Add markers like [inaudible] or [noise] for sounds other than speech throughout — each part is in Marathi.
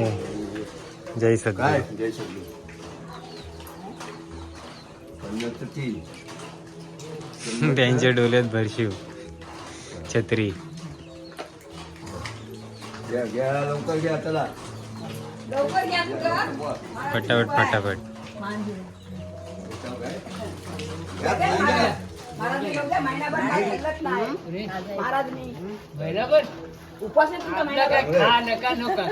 जय काय सद्गुरू जय पन्नास तीन त्यांच्या डोल्यात भरशिव छत्री घ्या घ्या लवकर घ्या चला लवकर घ्या तुझं. फटाफट फटाफट. महाराज उपास आहे तुमचा आपलं काय महिनाभर. खा नका नका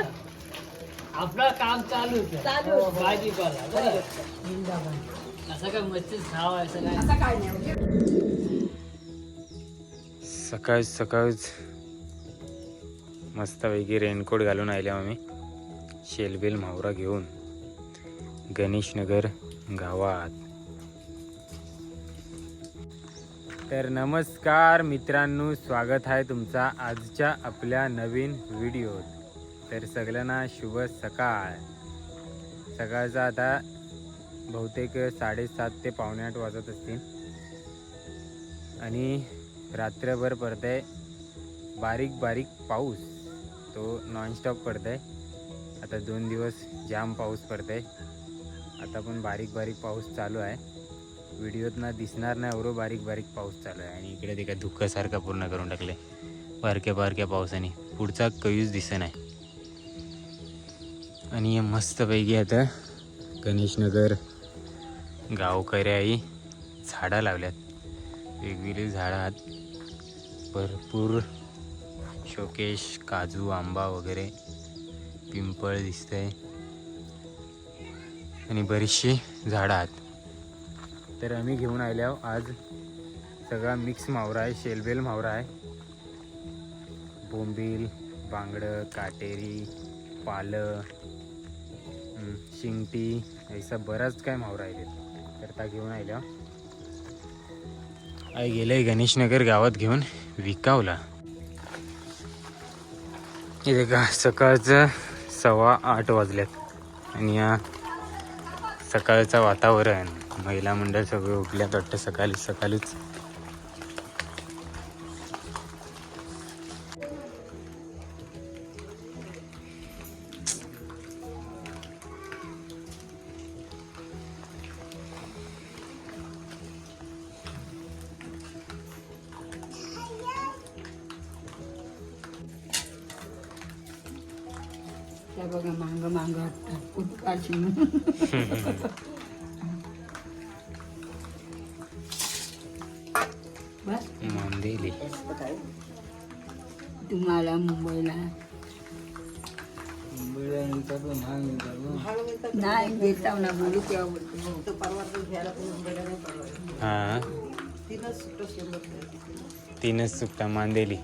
आपलं काम. चालू आहे. भाजीपाला बरोबर असं काय मच्छी खावा असं काय? असं काय नाही. म्हणजे सकाळ सकाळच मस्तपैकी रेनकोट घालून आले आम्ही. शेलबेल म्हावरा घेऊन. गणेशनगर गावात. तर नमस्कार मित्रांनो स्वागत आहे तुमचा आजच्या आपल्या नवीन व्हिडिओत. तर सगळ्यांना शुभ सकाळ. सकाळचा आता बहुतेक साडेसात ते पावणे आठ वाजत असतील. आणि रात्रभर पडतंय बारीक बारीक पाऊस. तो नॉनस्टॉप पडतंय. आता दोन दिवस जाम पाऊस पडतंय. आता पण बारीक बारीक पाऊस चालू आहे. व्हिडिओत ना दिसणार नाही एवढं बारीक बारीक पाऊस चालू आहे. आणि इकडे तिकडे धुक्कासारखा पूर्ण करून टाकले बारक्या बारक्या पावसाने. पुढचा कयूच दिसत नाही आणि मस्तपैकी आता गणेशनगर गावकऱ्याही झाडं लावल्यात. वेगवेगळी झाडं आहेत. भरपूर शोकेश काजू आंबा वगैरे पिंपळ दिसतंय. आणि बरीचशी झाडं आहेत. तर आम्ही घेऊन आल्या आज सगळा मिक्स मावरा आहे शेलबेल मावरा आहे. बोंबील बांगडं काटेरी पालं शिंगटी ऐसा बराच काय मावरा आहे करता घेऊन आल्या आई गेलंय गणेशनगर गावात घेऊन विकावला. इथे का सकाळचं सव्वा आठ वाजल्यात. आणि या सकाळचं वातावरण. महिला मंडळ सगळे उठल्यात वाटतं सकाळी सकाळीच. बघा मांग मांग उत्काची बस. मांदेली. तुम्हाला मुंबईला. नाही घेता ना बोलू तेव्हा हा. तीनच सुट्टा मांदेली.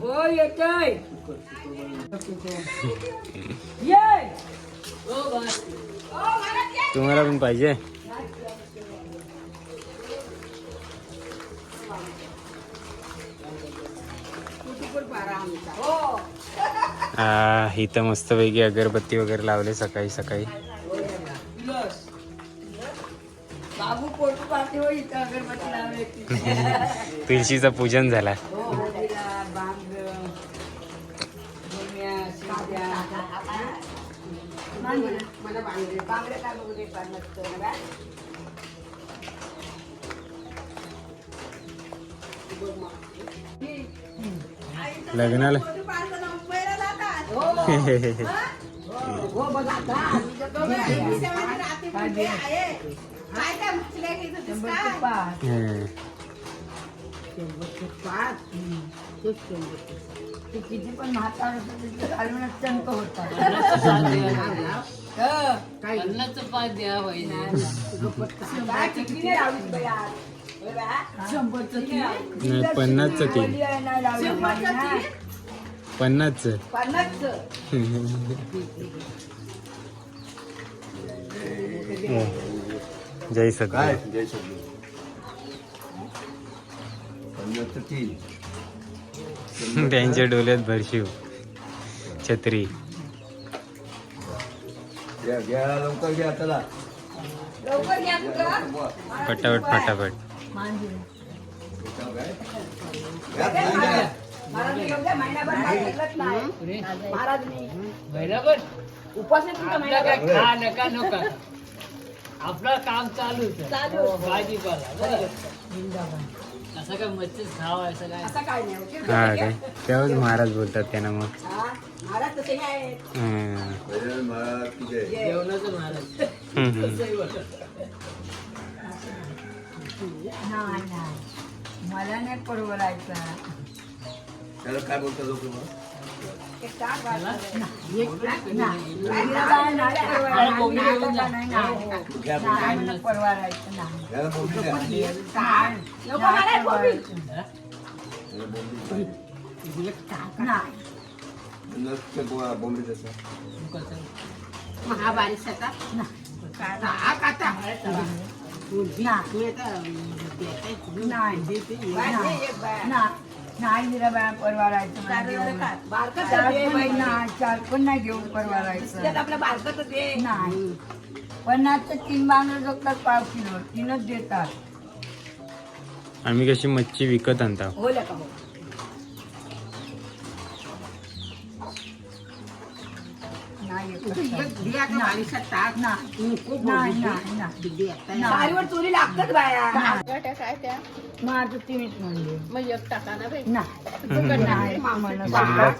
हो येतोय ये. तुम्हाला पण पाहिजे. हा इथं मस्तपैकी अगरबत्ती वगैरे लावले सकाळी सकाळी. [laughs] तुळशीचं पूजन झाला. हो लग्नाला. [laughs] किती पण म्हातार घालूनच चंक होता. अन्नाचं पाच द्या वहिनी शंभरचं नाही? पन्नासचं तीन पन्नासचं. जय काय सद्गुरू जय सद्गुरू पन्नास तीन त्यांच्या डोल्यात भरशिव छत्री घ्या घ्या लवकर घ्या चला लवकर घ्या तुझं फटाफट फटाफट काय? नाही? महाराज घेऊन जा, महिनाभर काय घेतलंच नाही पुरे महाराजनी बरोबर उपास आहे तुमचा आपलं काय महिनाभर खा नका नका आपलं काम. चालू. हो, भाजीपाला बरं. असं काय मच्छी खावा असं काय असं काय नाही ओके? हा काय तेव्हाच महाराज बोलतात त्यांना मग हा, महाराज तसे आहेत हम्म. पहिल्याला मला किती आहे? जेवणाचं महाराज हम्म, हम्म. नाही नाही मला नाही परवडायचा त्याला काय बोलतात लोक मग? एक टाक वाजता. नाही, एक टाक ना. नाही. नाही. नाही मीराबाई परवडायचं चार पण नाही, घेऊन परवडायचं. आपल्या भारतात ते नाही. पन्नासचे तीन बांगडे जोगतात पाव किलो. तीनच देतात. आम्ही कशी मच्छी विकत आणता. होल्या का हो. नाही येत. कसं. नाही. नाही, नाही, नाही. सारीवर चोरी लागतात बाया. काय? माझं तुम्हीच म्हणले. मग एक टाका ना बाई. नाही. नाही,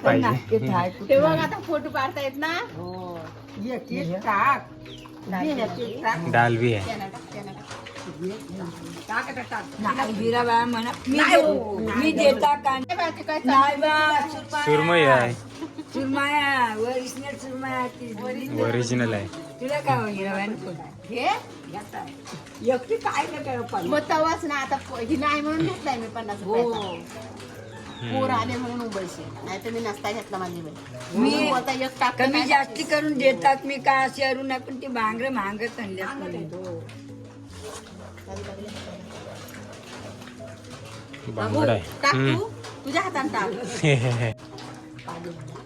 पण. नाही, ते आहे आता फोटो येत ना. एक एक टाक. एक एक टाक. दाल भी आहे. टाक आता टाक. नाही, हिराबाई म्हणा मी नाही हो. मी देता का बाकी काय नाही बा सुरमई आहे. सुरमाया ओरिजिनल ती. ओरिजिनल आहे. तुला काय हो? हे एकटी काय नाही काय पण. मग तवाच ना आता प- ही नाही म्हणून घेतलाय मी पन्नास हो. रुपयाचा पोर आले म्हणून उभयचे नाही तर मी नसता घेतला माझी बाई. मी आता एक टाक कमी जास्ती करून देतात मी काय असे अरू नाही पण ती भांगर. बांगड आहे. टाक हम्म. तू. तुझ्या हाताने टाक. [laughs]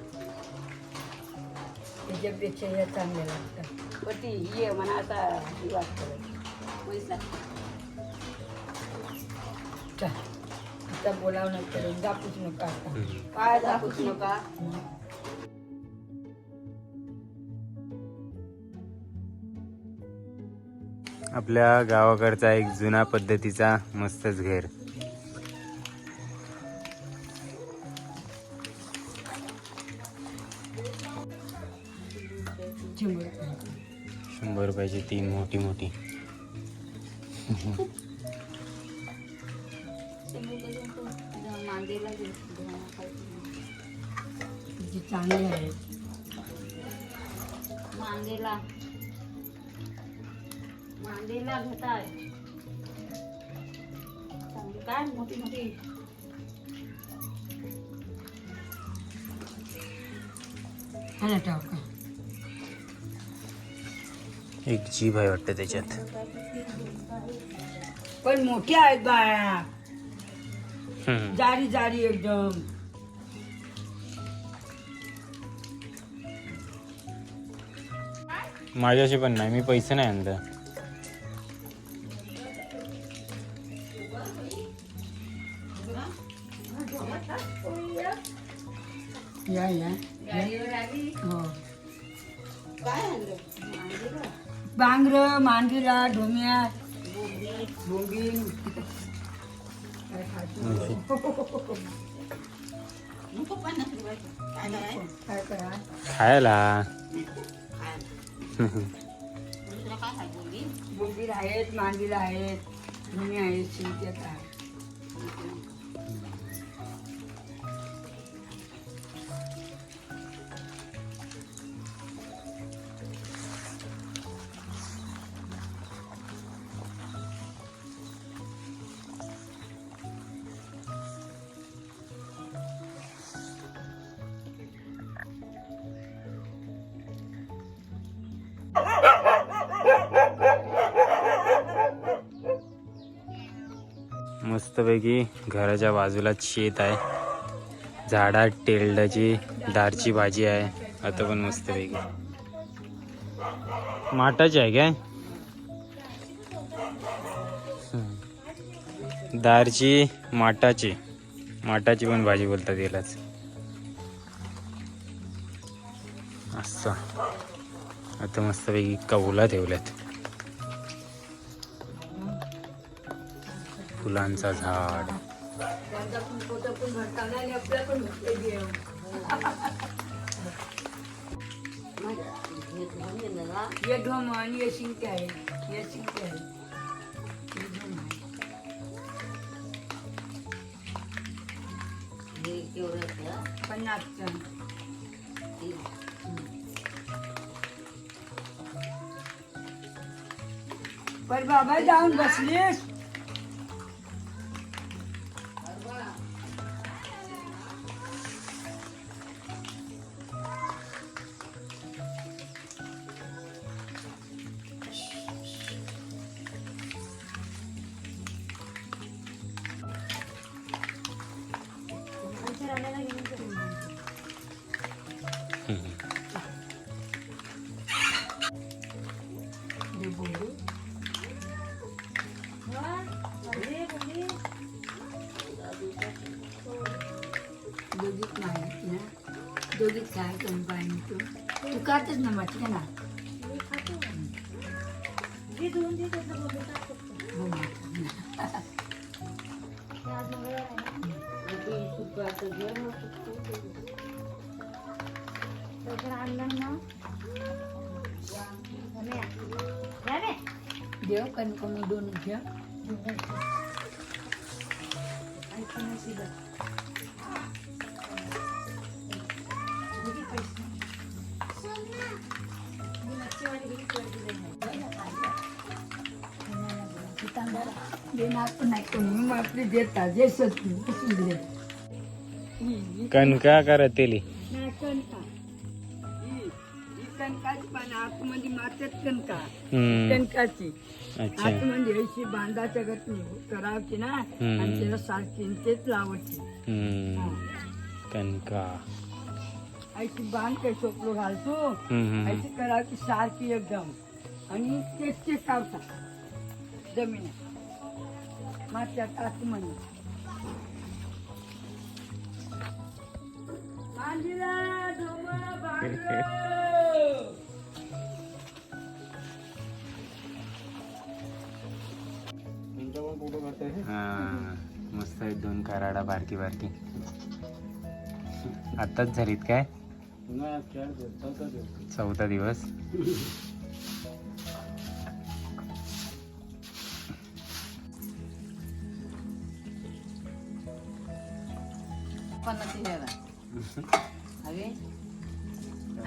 लागतात. पण ती ये म्हणा आता ही वाटतं पैसा. चल, आता बोलावं करून दापूच नका. काय दाखवूच नका? आपल्या गावाकडचा एक जुना पद्धतीचा मस्तच घर. शंभर रुपयाची तीन मोठी मोठी. चांगले आहेत मांदेला. मांदेला घेताय चांगली काय मोठी मोठी. ह्याला टाका. एक जीभ आहे वाटतं त्याच्यात. पण मोठी आहेत बाया. जारी जारी एकदम. माझ्याशी पण नाही मी पैसे नाही आणलं. या या. हो. काय आणलं? बांगर मांदिरा ढोम्या. रुपयाचं काय करा खायला. भोंगील आहेत मांदिल आहेत ढोम्या आहेत शिंक्यात आहेत मस्तपैकी घराच्या बाजूला शेत आहे. झाडा टेरड्याची दारची भाजी आहे. आता पण मस्तपैकी. माटाची आहे काय? दारची माटाची माटाची पण भाजी बोलतात यालाच. असं. आता मस्तपैकी कौला ठेवल्यात. फुलांचा झाड. त्यांचा पण बाबा जाऊन बसलीस दोघीच काय चंपा आणि तू तू खातच ना म्हटलं ना हो म्हटलं. देव कणकं दोन घ्या कणका का रतेली नाही कणका ही ही कणकाची पानं आतमध्ये मातेत कणका. हम्म, कणकाची अच्छा आतमध्ये अशी बांधाच्या करावची ना. आणि सारखी तेच लावायची कणका अशी बांध काही सोपलो घालतो? अशी करावची सारखी एकदम. आणि तेच ते कावतात जमिनीत. मात्यात आतमध्ये मांडीला डोंगर बांधलं. हा? मस्त आहेत दोन कराडा बारकी बारकी. आताच झालीत काय? चौथा दिवस.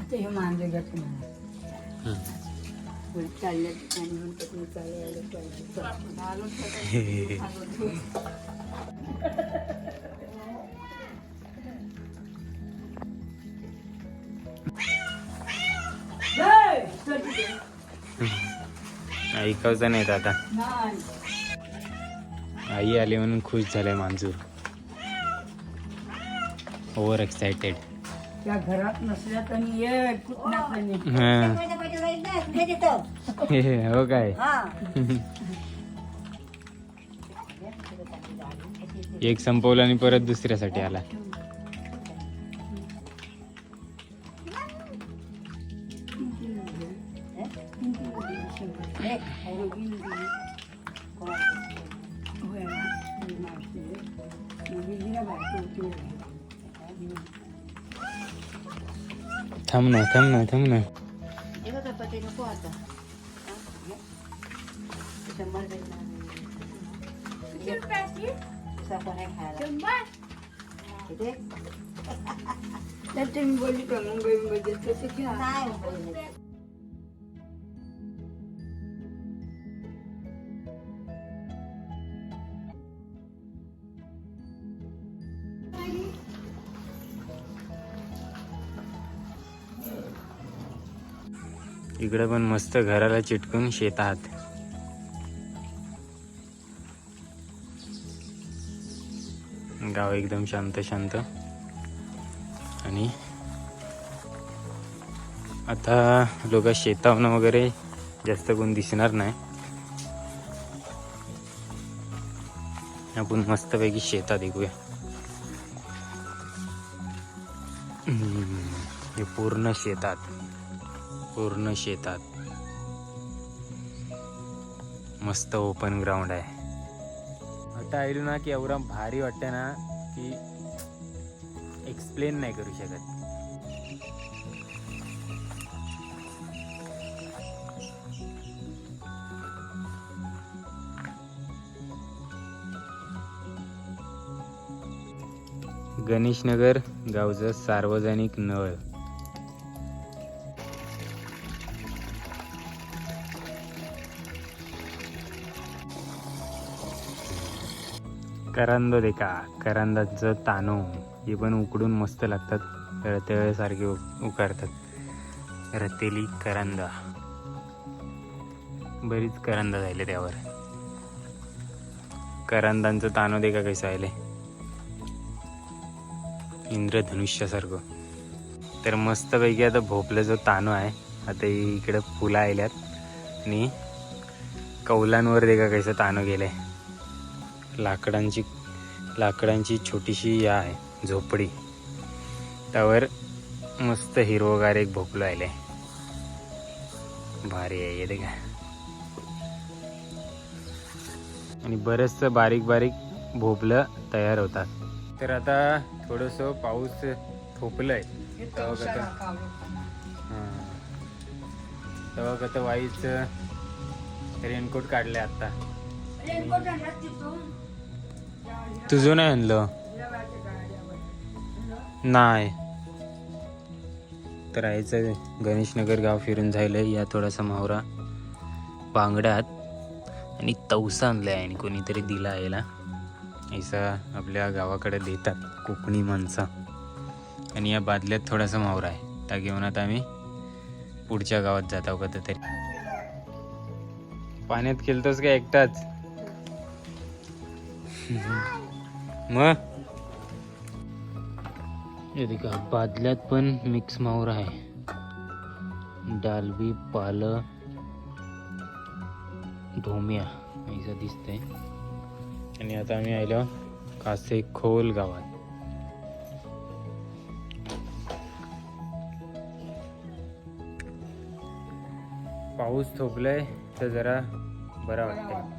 आता हे नाही चालल्या ठिकाणी चालायला पाहिजे नाहीत आता. आई आली म्हणून खुश झालाय मांजूर. ओव्हर एक्सायटेड त्या घरात नसल्या तरी ये कुठल्या तरी हो. काय? एक संपवला आणि परत दुसऱ्यासाठी आला. थांब ना थांब ना थांब ना नको आता आहे तुम्ही बोलली का मुंबईमध्ये तसं घ्या इकडे पण मस्त घराला चिटकून शेतात गाव एकदम शांत शांत. आणि आता लोक शेतावनं वगैरे जास्त कोण दिसणार नाही. आपण मस्तपैकी शेतात ऐकूया हे पूर्ण शेतात. पूर्ण शेतात. मस्त ओपन ग्राउंड आहे. आता आयलो ना की एवढा भारी वाटतं ना की एक्सप्लेन नाही करू शकत. गणेशनगर गावचं सार्वजनिक नळ. करंदो देखा करंदाचं तानो हे पण उकडून मस्त लागतात तळतळ्यासारखे उकारतात रतेली करंदा. बरीच करंदा झाले त्यावर. करंदांचं तानो देखा कसं आले? इंद्रधनुष्यासारखं. तर मस्तपैकी आता भोपल्याचं तानो आहे आता इकडं फुलं आल्यात. आणि कौलांवर देखा कसं तानो गेलंय लाकडांची लाकडांची छोटीशी या आहे झोपडी. त्यावर मस्त हिरवगार एक भोपलं आलंय भारी आहे येते का? आणि बरंचसं बारीक बारीक भोपलं तयार होतात. तर आता थोडंसं पाऊस थोपलंय. तेव्हा कसं हां. तेव्हा कसं वाईच रेनकोट काढलंय आता. तुझं नाही आणलं? नाही. तर यायचं गणेशनगर गाव फिरून झालं या थोडासा मावरा बांगड्यात. आणि तवसा आणलाय आणि कोणीतरी दिला यायला ऐसा आपल्या गावाकडे देतात कोकणी माणसं. आणि या बादल्यात थोडासा मावरा आहे. त्या घेऊन आता आम्ही पुढच्या गावात जात आहोत तरी पाण्यात खेळतोस का एकटाच? मग? का बादल्यात पण मिक्स मावर आहे. डालबी पालं ढोमिया असं दिसतंय. आणि आता आम्ही आलो कासे खोल गावात. पाऊस थोपलाय तर जरा बरा वाटतंय.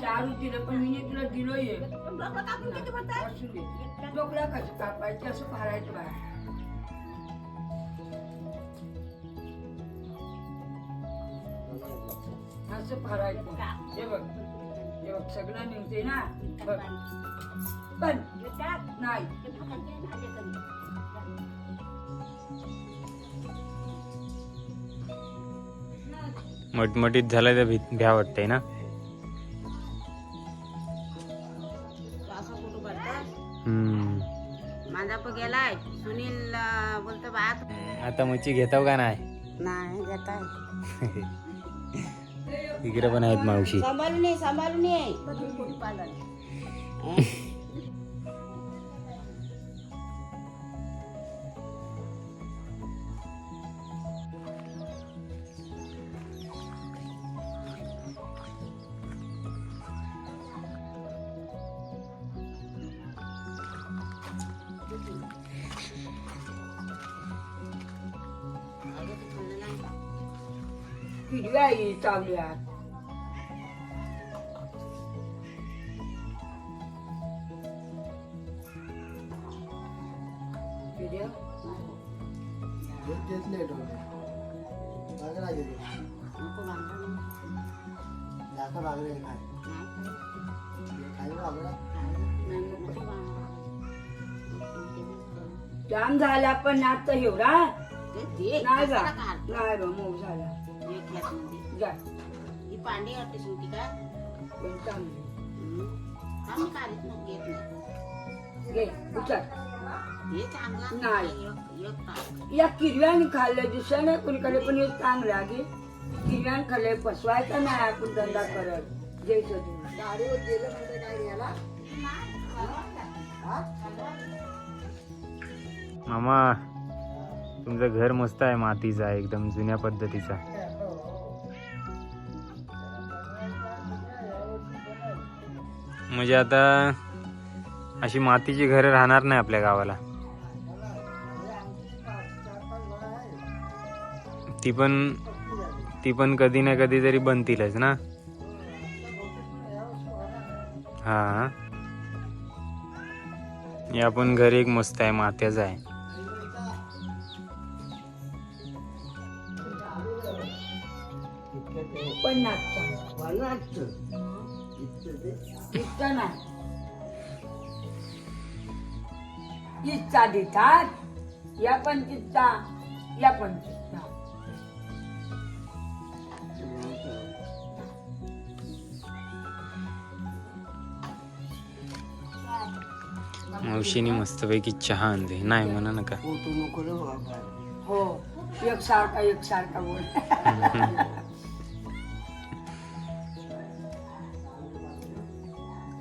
दारू दिलं पण मी तुला ये दिलो कसं असं फारायचं बाहेर असं फारायचं हे बघ हे बघ सगळं निघते ना बघ पण नाही मटमटीत झालं तर भी- भ्या वाटतंय ना? माझा पण गेलाय. सुनील अं, बोलतो बात आता मच्छी घेताव का नाही? नाही घेताय. इकडे पण आहेत मावशी. सांभाळून ये सांभाळून ये. [laughs] हिरव्या आहे चावल्यात हिरव्या? नको बांधा ना. नाही नको बांधा. जाम झाला पण आता एवढा ते दे, नाही जा कशाला काढ? नाही बा मऊ झाला एक ही का? आम्ही काढत नाही घेत नाही. हे चांगलं नाही. एक- एक टाक. या किरव्याने खाल्लं दुसऱ्या नाही कोणीकडे पण हे चांगलं आहे किरव्याने खाल्लंय फसवायचं नाही आपण धंदा करत. जय सजून गाडीवर गेलं म्हणजे काय घ्यायला मामा तुमचं घर मस्त आहे मातीचा एकदम जुन्या पद्धतीचा म्हणजे आता अशी मातीची घरं राहणार नाही आपल्या गावाला. ती पण ती पण कधी ना कधी तरी बनतीलच ना? हा. हे आपण घर एक मस्त आहे मात्याचं आहे. पण इतकं नाही. देतात या पण चित्ता या पण चित्ता मावशीने मस्तपैकी चहा आणले. नाही म्हणा नका हो एकसारखा एकसारखा बोल. [laughs]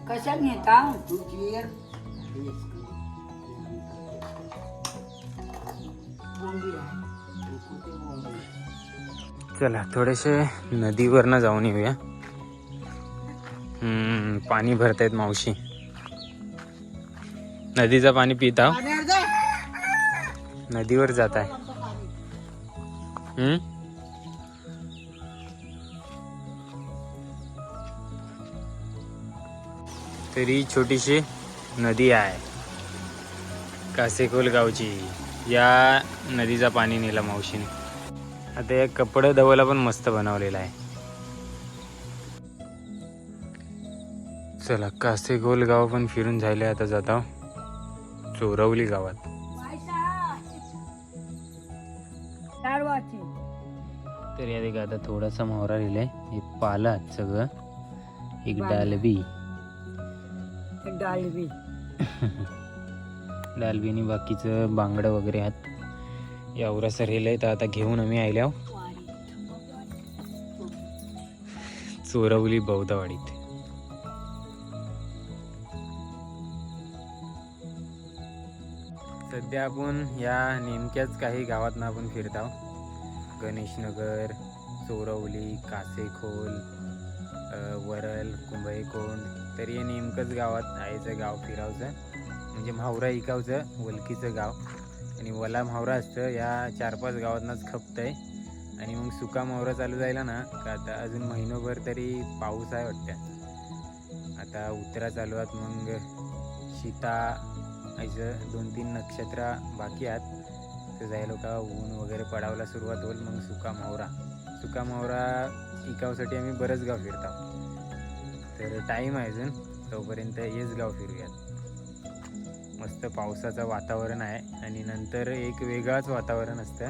कशात नेता. चला थोडेसे नदीवरनं जाऊन येऊया. हम्म, पाणी भरतायत मावशी. नदीचं पाणी पित आहो नदीवर जात आहे तरी छोटीशी नदी आहे. कासेकोल गावची. या नदीचा पाणी नेला मावशीने. आता या कपडे धवायला पण मस्त बनवलेला आहे. चला कासेगोल गाव पण फिरून झाले आता जात आहो चोरवली गावात. तर या देखा आता थोडासा मोहरा लिहिलाय. हे पालात सगळं. एक डालबी डालबी [laughs] डालबी आणि बाकीचं बांगडं वगैरे आहेत. यावरा सर आहे तर आता घेऊन आम्ही आल्या हो. चोरवली बौद्धवाडीत. सध्या आपण या नेमक्याच काही गावातनं आपण फिरत आहोत गणेशनगर चोरवली कासेखोल वरल कुंभईकोंड तर हे नेमकंच गावात आईचं गाव फिरावचं म्हणजे म्हावरा इकावचं वलकीचं गाव. आणि वला म्हावरा असतं या चार पाच गावातनंच खपतं आहे. आणि मग सुका म्हावरा चालू जायला ना का आता अजून महिनोभर तरी पाऊस आहे वाटतं. आता उतरा चालू आहेत मग शीता असं दोन तीन नक्षत्र बाकी आहेत. तर जायला का ऊन वगैरे पडावला सुरुवात होईल मग सुका म्हावरा. सुका म्हावरा इकावसाठी आम्ही बरंच गाव फिरतो. तर टाईम आहे अजून. तोपर्यंत हेच गाव फिरूयात. मस्त पावसाचं वातावरण आहे. आणि नंतर एक वेगळाच वातावरण असतं.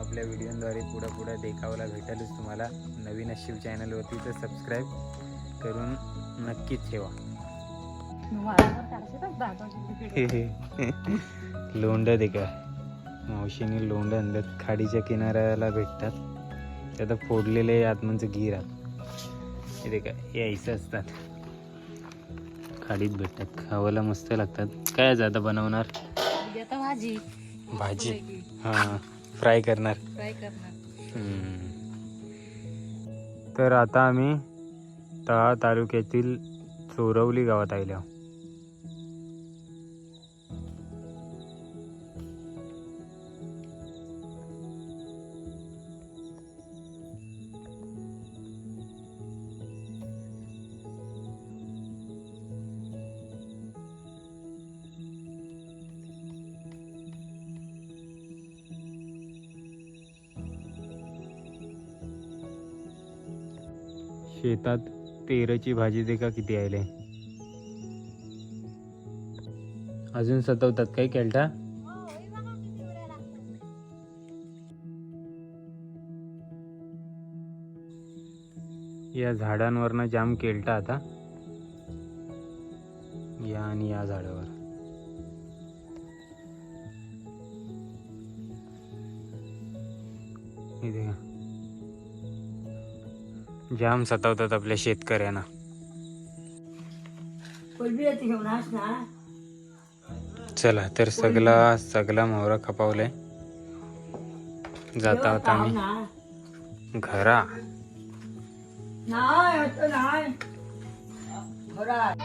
आपल्या व्हिडिओद्वारे पुढं पुढं देखावला भेटेलच तुम्हाला. नवीन शिव चॅनलवरती तर सबस्क्राईब करून नक्कीच ठेवा. [laughs] लोंड दे का मावशीने लोंड आणलं खाडीच्या किनाऱ्याला भेटतात. ते आता फोडलेले आतमध्ये गीर आत हे का हे ऐसे असतात. खाडीत भेटतात. खावायला मस्त लागतात. काय आज आता बनवणार? आता भाजी. भाजी. हां फ्राय करणार. फ्राय करणार. हम्म. तर आता आम्ही तळा तालुक्यातील चोरवली गावात आलो शेतात तेरची भाजी दे का किती आयले? अजून सतवतात काही केलटा या झाडांवरनं जाम केलटा आता. या आणि या झाडावर. हे देखा. जाम सतावतात आपल्या शेतकऱ्यांना. चला तर सगळा सगळा मोहरा खपावलाय. जाता आता आम्ही. घरा. घरात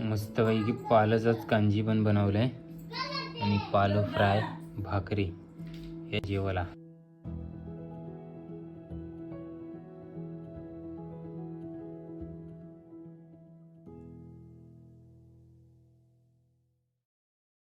मस्तपैकी पालचाच कांजी पण बनवलंय. आणि पाल फ्राय भाकरी हे जेवायला.